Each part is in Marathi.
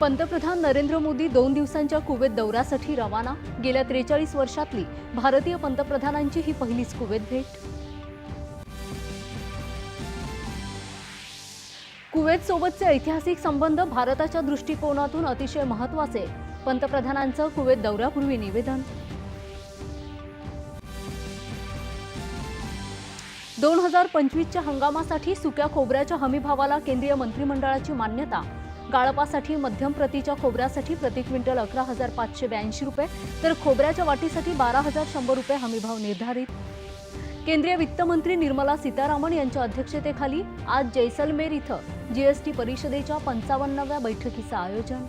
पंतप्रधान नरेंद्र मोदी दोन दिवसांच्या कुवेत दौऱ्यासाठी रवाना. गेल्या त्रेचाळीस वर्षातली भारतीय पंतप्रधानांची ही पहिलीच कुवेत भेट. कुवेत सोबतचे ऐतिहासिक संबंध भारताच्या दृष्टिकोनातून अतिशय महत्त्वाचे पंतप्रधानांचं कुवेत दौऱ्यापूर्वी निवेदन. दोन हजार पंचवीसच्या हंगामासाठी सुक्या खोबऱ्याच्या हमीभावाला केंद्रीय मंत्रिमंडळाची मान्यता. गाळपासाठी मध्यम प्रतीच्या खोबऱ्यासाठी प्रति क्विंटल अकरा हजार पाचशे ब्याऐंशी रुपये तर खोबऱ्याच्या वाटीसाठी बारा हजार शंभर रुपये हमीभाव निर्धारित. केंद्रीय वित्तमंत्री निर्मला सीतारामन यांच्या अध्यक्षतेखाली आज जैसलमेर इथं जीएसटी परिषदेच्या पंचावन्नाव्या बैठकीचं आयोजन.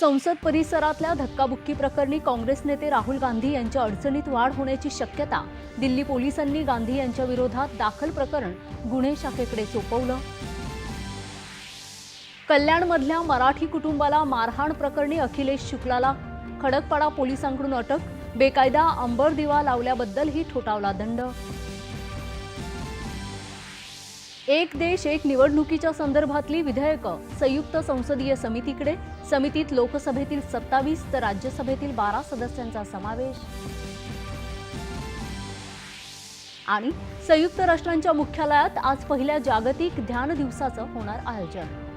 संसद परिसरातल्या धक्काबुक्की प्रकरणी काँग्रेस नेते राहुल गांधी यांच्या अडचणीत वाढ होण्याची शक्यता दिल्ली पोलिसांनी गांधी यांच्या विरोधात दाखल प्रकरण गुन्हे शाखेकडे सोपवलं. कल्याणमधल्या मराठी कुटुंबाला मारहाण प्रकरणी अखिलेश शुक्लाला खडकपाडा पोलिसांकडून अटक बेकायदा अंबर दिवा लावल्याबद्दलही ठोठावला दंड. एक देश एक निवडणुकीच्या संदर्भातली विधेयकं संयुक्त संसदीय समितीकडे समितीत लोकसभेतील सत्तावीस तर राज्यसभेतील बारा सदस्यांचा समावेश. आणि संयुक्त राष्ट्रांच्या मुख्यालयात आज पहिल्या जागतिक ध्यान दिवसाचं होणार आयोजन.